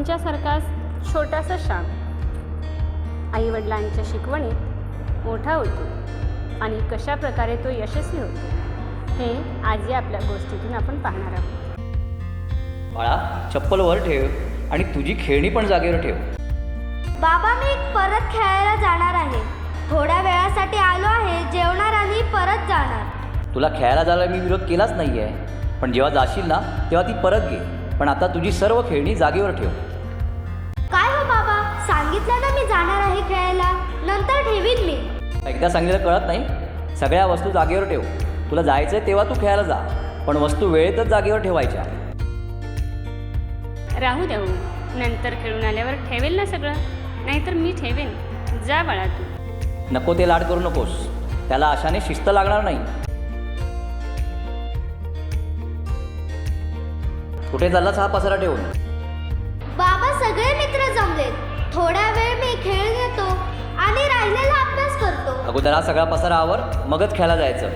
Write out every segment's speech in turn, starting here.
तुमच्यासारखा छोटासा श्याम आईवडिलांच्या शिकवणीत मोठा होतो आणि कशा प्रकारे तो यशस्वी होतो हे आज या आपल्या गोष्टीतून आपण पाहणार आहोत. बाळा चप्पल वर ठेव आणि तुझी खेळणी पण जागेवर ठेव. बाबा मी परत खेळायला जाणार आहे. थोड्या वेळासाठी आलो आहे जेवणार आणि परत जाणार. तुला खेळायला जायला मी विरोध केलाच नाही आहे पण जेव्हा जाशील ना तेव्हा ती परत घे. पण आता तुझी सर्व खेळणी जागेवर ठेव. एकदा सांगितलं कळत नाही. सगळ्या वस्तू जागेवर ठेव. तुला जायचं आहे तेव्हा तू खेळायला जा. पण वस्तू वेळेतच जागेवर ठेवायच्या. राहू द्या हो. नंतर खेळून आल्यावर ठेवेल ना सगळं. नाहीतर मी ठेवेन. जा बाळा तू. नको ते लाड करू नकोस. त्याला अशाने शिस्त लागणार नाही. कुठे चाललाच हा पसारा ठेवून? बाबा सगळे मित्र जमलेत. थोडा वेळ मी खेळ घेतो आणि राहिलेला अगोदर हा सगळा पसारा आवर मगच खेळायला जायचं.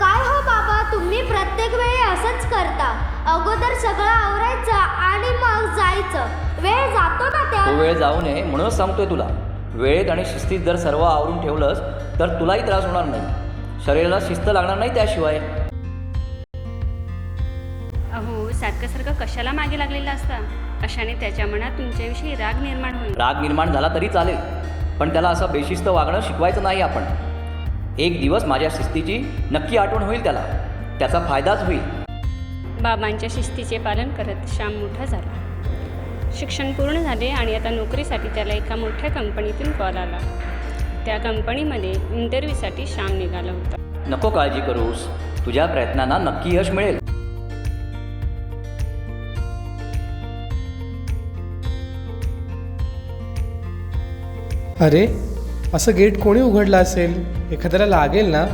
काय हो बाबा तुम्ही प्रत्येक वेळी असंच करता. अगोदर सगळं आवरायचं आणि मग जायचं. वेळ जातो ना तो त्या वेळ जाऊ नये म्हणूनच सांगतोय तुला. वेळेत आणि शिस्तीत जर सर्व आवरून ठेवलंस तर तुलाही त्रास होणार नाही. शरीराला शिस्त लागणार नाही त्याशिवाय. अहो सारखं सारखं कशाला मागे लागलेला असता? अशाने त्याच्या मनात तुमच्याविषयी राग निर्माण होईल? राग निर्माण झाला तरी चालेल. पण त्याला असं बेशिस्त वागणं शिकवायचं नाही आपण. एक दिवस माझ्या शिस्तीची नक्की आठवण होईल त्याला. त्याचा फायदाच होईल. बाबांच्या शिस्तीचे पालन करत श्याम मोठा झाला. शिक्षण पूर्ण झाले आणि आता नोकरीसाठी त्याला एका मोठ्या कंपनीतून कॉल आला. त्या कंपनीमध्ये इंटरव्ह्यूसाठी श्याम निघाला होता. नको काळजी करूस. तुझ्या प्रयत्नांना नक्की यश मिळेल. अरे असं गेट कोणी उघडलं असेल? एखाद्याला लागेल ना?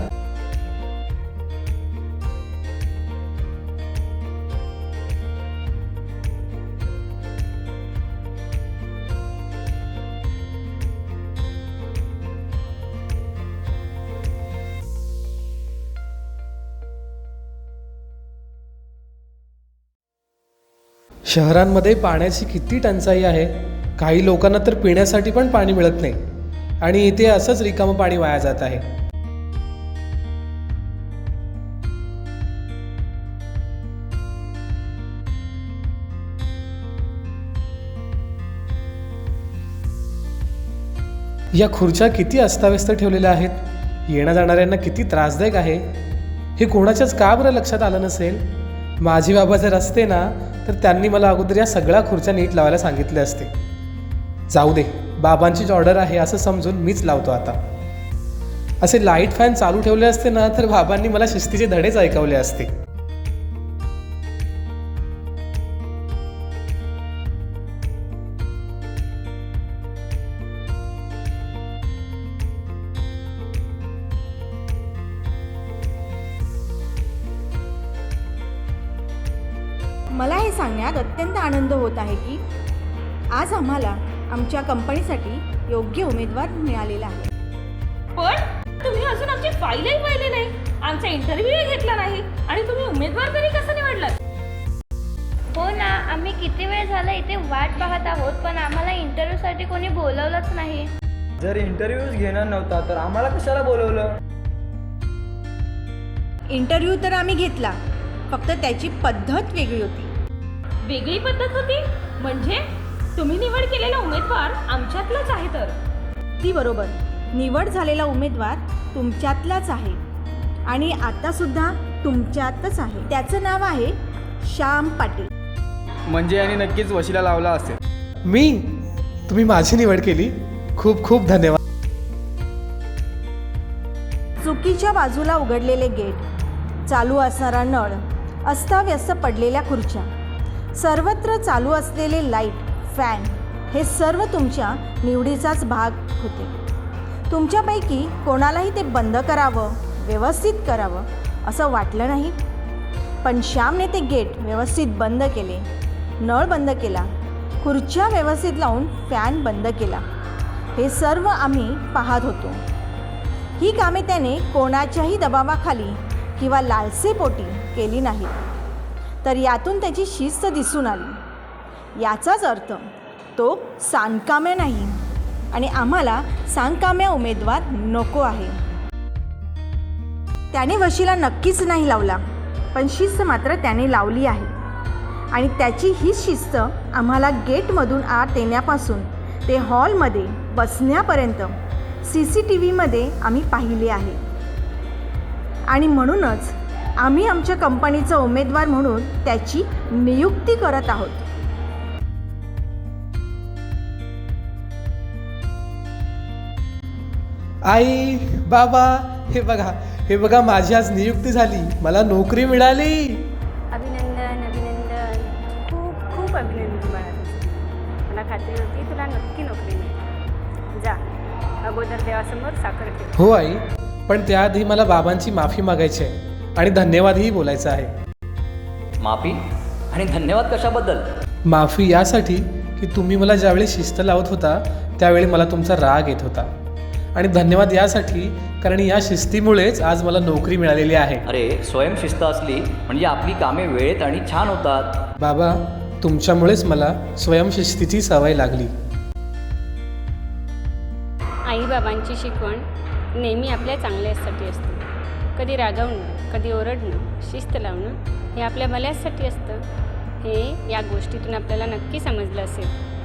शहरांमध्ये पाण्याची किती टंचाई आहे? काही लोकांना तर पिण्यासाठी पण पाणी मिळत नाही. आणि इथे असंच रिकामं पाणी वाया जात आहे. या खुर्च्या किती अस्ताव्यस्त ठेवलेल्या आहेत? येण्या जाणाऱ्यांना किती त्रासदायक आहे? हे कोणाच्याच का बरं लक्षात आलं नसेल? माझे बाबा जर असते ना तर त्यांनी मला अगोदर या सगळ्या खुर्च्या नीट लावायला सांगितले असते. जाऊ दे बाबांचीच ऑर्डर आहे असं समजून मीच लावतो आता. असे लाइट फॅन चालू ठेवले असते ना तर बाबांनी मला शिस्तीचे धडेच ऐकवले असते. मला हे सांगण्यात अत्यंत आनंद होत आहे की आज आम्हाला आमच्या कंपनीसाठी योग्य उमेदवार मिळालेला आहे. पण तुम्ही अजून आमची फाईलही पाहिली नाही. आमचा इंटरव्ह्यूही घेतला नाही. आणि तुम्ही उमेदवार तरी कसं निवडलात? हो ना आम्ही किती वेळ झाला इथे वाट पाहत आहोत पण आम्हाला इंटरव्ह्यूसाठी कोणी बोलवलंच नाही. जर इंटरव्ह्यूज घेणार नव्हता तर आम्हाला कशाला बोलवलं? इंटरव्ह्यू तर आम्ही घेतला फक्त त्याची पद्धत वेगळी होती. वेगळी पद्धत होती? म्हणजे? तुम्ही निवड केलेला उमेदवार आमच्यातलाच आहे तर. ती बरोबर. निवड झालेला उमेदवार तुमच्यातलाच आहे. आणि आतासुद्धा तुमच्यातच आहे. त्याचं नाव आहे श्याम पाटील. म्हणजे यांनी नक्कीच वशिला लावला असेल. मी तुम्ही माझी निवड केली. खूप खूप धन्यवाद. चुकीच्या बाजूला उघडलेले गेट चालू असणारा नळ अस्ताव्यस्त पडलेल्या खुर्च्या सर्वत्र चालू असलेले लाइट फॅन हे सर्व तुमच्या निवडीचाच भाग होते. तुमच्यापैकी कोणालाही ते बंद करावं व्यवस्थित करावं असं वाटलं नाही. पण श्यामने ते गेट व्यवस्थित बंद केले नळ बंद केला खुर्च्या व्यवस्थित लावून फॅन बंद केला. हे सर्व आम्ही पाहत होतो. ही कामे त्याने कोणाच्याही दबावाखाली किंवा लालसेपोटी केली नाहीत. तर यातून त्याची शिस्त दिसून आली. याचाच अर्थ तो सांगकाम्या नाही आणि आम्हाला सांगकाम्या उमेदवार नको आहे. त्याने वशीला नक्कीच नाही लावला पण शिस्त मात्र त्याने लावली आहे. आणि त्याची ही शिस्त आम्हाला गेटमधून आत येण्यापासून ते हॉलमध्ये बसण्यापर्यंत सी सी टी व्हीमध्ये आम्ही पाहिले आहे. आणि म्हणूनच आम्ही आमच्या कंपनीचा उमेदवार म्हणून त्याची नियुक्ती करत आहोत. आई बाबा हे बघा हे बघा माझी आज नियुक्ती झाली. मला नोकरी मिळाली. अभिनंदन अभिनंदन. खूप खूप अभिनंदन. मला खात्री होती तुला नक्की नोकरी मिळेल. जा. अगोदर देवासमोर साखर ठेव. हो आई. पण त्याआधी मला बाबांची माफी मागायची आहे आणि धन्यवादही बोलायचं आहे. माफी? आणि धन्यवाद कशाबद्दल? माफी यासाठी की तुम्ही मला ज्यावेळी शिस्त लावत होता त्यावेळी मला तुमचा राग येत होता. आणि धन्यवाद यासाठी कारण या शिस्तीमुळेच आज मला नोकरी मिळालेली आहे. अरे स्वयंशिस्त असली म्हणजे आपली कामे वेळेत आणि छान होतात. बाबा तुमच्यामुळेच मला स्वयंशिस्तीची सवय लागली. आईबाबांची शिकवण नेहमी आपल्या चांगल्यासाठी असते. कधी रागवणं कधी ओरडणं शिस्त लावणं हे आपल्या भल्यासाठी असतं. हे या गोष्टीतून आपल्याला नक्की समजलं असेल.